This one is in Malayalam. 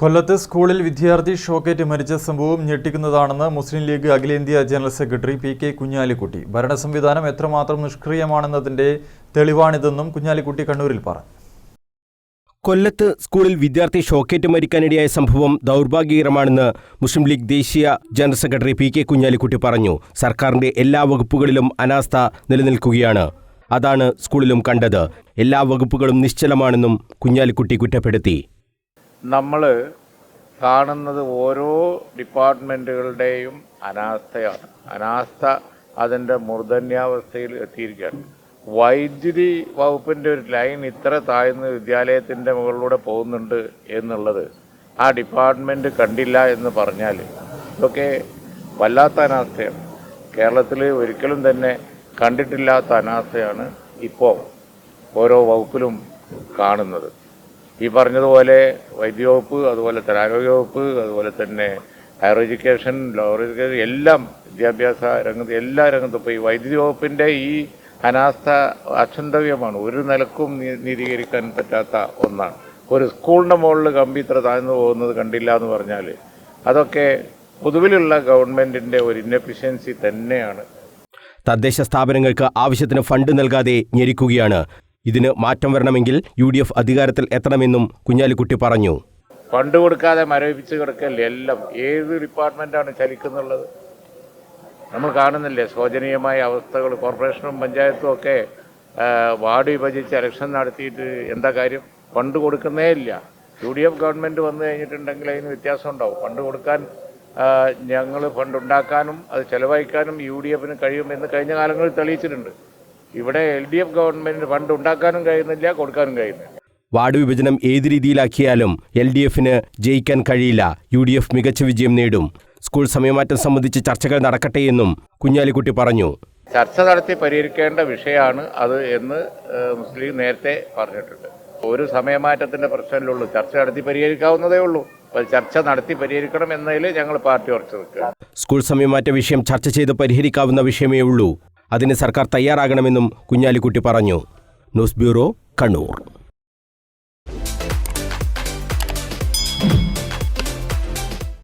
കൊല്ലത്ത് സ്കൂളിൽ വിദ്യാർത്ഥി ഷോക്കേറ്റ് മരിച്ച സംഭവം ഞെട്ടിക്കുന്നതാണെന്ന് മുസ്ലിം ലീഗ് അഖിലേന്ത്യാ general secretary P K Kunhalikutty. ഭരണ സംവിധാനം എത്രമാത്രം നിഷ്ക്രിയമാണെന്നതിന്റെ തെളിവാണിതെന്നും കുഞ്ഞാലിക്കുട്ടി കണ്ണൂരിൽ പറഞ്ഞു. കൊല്ലത്ത് സ്കൂളിൽ വിദ്യാർത്ഥി ഷോക്കേറ്റ് മരിക്കാനിടയായ സംഭവം ദൗർഭാഗ്യകരമാണെന്ന് മുസ്ലിം ലീഗ് ദേശീയ general secretary P K Kunhalikutty പറഞ്ഞു. സർക്കാരിന്റെ എല്ലാ വകുപ്പുകളിലും അനാസ്ഥ നിലനിൽക്കുകയാണ്. അതാണ് സ്കൂളിലും കണ്ടത്. എല്ലാ വകുപ്പുകളും നിശ്ചലമാണെന്നും കുഞ്ഞാലിക്കുട്ടി കുറ്റപ്പെടുത്തി. നമ്മൾ കാണുന്നത് ഓരോ ഡിപ്പാർട്ട്മെന്റുകളുടെയും അനാസ്ഥയാണ്. അനാസ്ഥ അതിന്റെ മൂർധന്യാവസ്ഥയിൽ എത്തിയിരിക്കുകയാണ്. വൈദ്യുതി വകുപ്പിന്റെ ഒരു ലൈൻ ഇത്ര താഴ്ന്ന് വിദ്യാലയത്തിന്റെ മുകളിലൂടെ പോകുന്നുണ്ട് എന്നുള്ളത് ആ ഡിപ്പാർട്ട്മെന്റ് കണ്ടില്ല എന്ന് പറഞ്ഞാൽ ഇതൊക്കെ വല്ലാത്ത അനാസ്ഥയാണ്. കേരളത്തിൽ ഒരിക്കലും തന്നെ കണ്ടിട്ടില്ലാത്ത അനാസ്ഥയാണ് ഇപ്പോൾ ഓരോ വകുപ്പിലും കാണുന്നത്. ഈ പറഞ്ഞതുപോലെ വൈദ്യവകുപ്പ് അതുപോലെ തന്നെ ആരോഗ്യവകുപ്പ് അതുപോലെ തന്നെ ഹയർ എഡ്യൂക്കേഷൻ ലോവർ എഡ്യൂക്കേഷൻ എല്ലാം വിദ്യാഭ്യാസ രംഗത്ത് എല്ലാ രംഗത്തും ഇപ്പോൾ ഈ വൈദ്യുതി വകുപ്പിന്റെ ഈ അനാസ്ഥ അക്ഷന്തവ്യമാണ് ഒരു നിലക്കും നീതീകരിക്കാൻ പറ്റാത്ത ഒന്നാണ്. ഒരു സ്കൂളിന്റെ മുകളിൽ കമ്പി ഇത്ര താഴ്ന്നു പോകുന്നത് കണ്ടില്ല എന്ന് പറഞ്ഞാൽ അതൊക്കെ പൊതുവിലുള്ള ഗവൺമെന്റിന്റെ ഒരു ഇന്നഫിഷ്യൻസി തന്നെയാണ്. തദ്ദേശ സ്ഥാപനങ്ങൾക്ക് ആവശ്യത്തിന് ഫണ്ട് നൽകാതെ ഞെരിക്കുകയാണ് ഇതിന് മാറ്റം വരണമെങ്കിൽ യു ഡി എഫ് അധികാരത്തിൽ എത്തണമെന്നും കുഞ്ഞാലിക്കുട്ടി പറഞ്ഞു. ഫണ്ട് കൊടുക്കാതെ മരവിപ്പിച്ച് കിടക്കല്ലേ എല്ലാം? ഏത് ഡിപ്പാർട്ട്മെന്റാണ് ചലിക്കുന്നുള്ളത്? നമ്മൾ കാണുന്നില്ലേ ശോചനീയമായ അവസ്ഥകൾ കോർപ്പറേഷനും പഞ്ചായത്തും ഒക്കെ വാർഡ് വിഭജിച്ച് ഇലക്ഷൻ നടത്തിയിട്ട് എന്താ കാര്യം? ഫണ്ട് കൊടുക്കുന്നേ ഇല്ല. യു ഡി എഫ് ഗവൺമെന്റ് വന്നു കഴിഞ്ഞിട്ടുണ്ടെങ്കിൽ അതിന് വ്യത്യാസം ഉണ്ടാവും. ഫണ്ട് കൊടുക്കാൻ ഞങ്ങൾ ഫണ്ട് ഉണ്ടാക്കാനും അത് ചെലവഴിക്കാനും യു ഡി എഫിന് കഴിയുമെന്ന് കഴിഞ്ഞ കാലങ്ങളിൽ തെളിയിച്ചിട്ടുണ്ട്. ഇവിടെ എൽ ഡി എഫ് ഗവൺമെന്റിന് ഫണ്ട് ഉണ്ടാക്കാനും കഴിയുന്നില്ല കൊടുക്കാനും കഴിയുന്നില്ല. വാർഡ് വിഭജനം ഏത് രീതിയിലാക്കിയാലും എൽ ഡി എഫിന് ജയിക്കാൻ കഴിയില്ല. യു ഡി എഫ് മികച്ച വിജയം നേടും. സ്കൂൾ സമയമാറ്റം സംബന്ധിച്ച് ചർച്ചകൾ നടക്കട്ടെ എന്നും കുഞ്ഞാലിക്കുട്ടി പറഞ്ഞു. ചർച്ച നടത്തി പരിഹരിക്കേണ്ട വിഷയമാണ് അത് എന്ന് മുസ്ലിം നേരത്തെ പറഞ്ഞിട്ടുണ്ട്. ഒരു സമയമാറ്റത്തിന്റെ പ്രശ്നമല്ലേ ചർച്ച നടത്തി പരിഹരിക്കാവുന്നതേ ഉള്ളൂ. ചർച്ച നടത്തി പരിഹരിക്കണം എന്നതിൽ ഞങ്ങൾ പാർട്ടി ഉറച്ചു നിൽക്കുക സ്കൂൾ സമയമാറ്റ വിഷയം ചർച്ച ചെയ്ത് പരിഹരിക്കാവുന്ന വിഷയമേ ഉള്ളൂ. അതിന് സർക്കാർ തയ്യാറാകണമെന്നും കുഞ്ഞാലിക്കുട്ടി പറഞ്ഞു. News bureau Kannur.